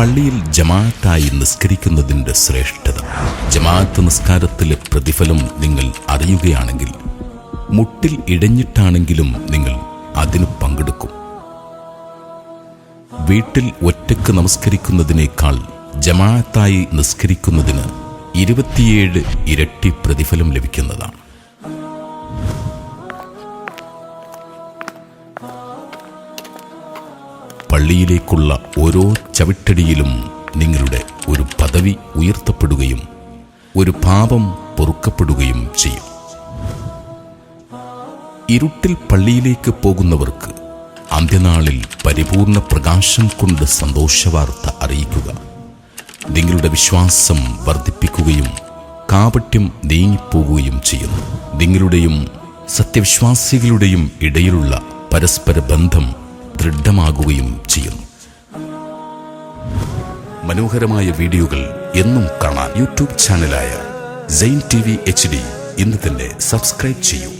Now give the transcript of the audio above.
പള്ളിയിൽ ജമാഅത്തായി നിസ്കരിക്കുന്നതിന്റെ ശ്രേഷ്ഠത. ജമാഅത്ത് നിസ്കാരത്തിലെ പ്രതിഫലം നിങ്ങൾ അറിയുകയാണെങ്കിൽ മുട്ടിൽ ഇടഞ്ഞിട്ടാണെങ്കിലും നിങ്ങൾ അതിന് പങ്കെടുക്കും. വീട്ടിൽ ഒറ്റയ്ക്ക് നമസ്കരിക്കുന്നതിനേക്കാൾ ജമാഅത്തായി നിസ്കരിക്കുന്നതിന് ഇരുപത്തിയേഴ് ഇരട്ടി പ്രതിഫലം ലഭിക്കുന്നതാണ്. പള്ളിയിലേക്കുള്ള ഓരോ ചവിട്ടടിയിലും നിങ്ങളുടെ ഒരു പദവി ഉയർത്തപ്പെടുകയും ഒരു പാപം പൊറുക്കപ്പെടുകയും ചെയ്യും. ഇരുട്ടിൽ പള്ളിയിലേക്ക് പോകുന്നവർക്ക് അന്ത്യനാളിൽ പരിപൂർണ പ്രകാശം കൊണ്ട് സന്തോഷവാർത്ത അറിയിക്കുക. നിങ്ങളുടെ വിശ്വാസം വർദ്ധിപ്പിക്കുകയും കാപട്യം നീങ്ങിപ്പോകുകയും ചെയ്യുന്നു. നിങ്ങളുടെയും സത്യവിശ്വാസികളുടെയും ഇടയിലുള്ള പരസ്പര ബന്ധം ദൃഢമാകുകയും ചെയ്യും മനോഹരമായ വീഡിയോകൾ എന്നും കാണാൻ YouTube ചാനലായ Zain T V H D ഇന്ന് തന്നെ സബ്സ്ക്രൈബ് ചെയ്യൂ.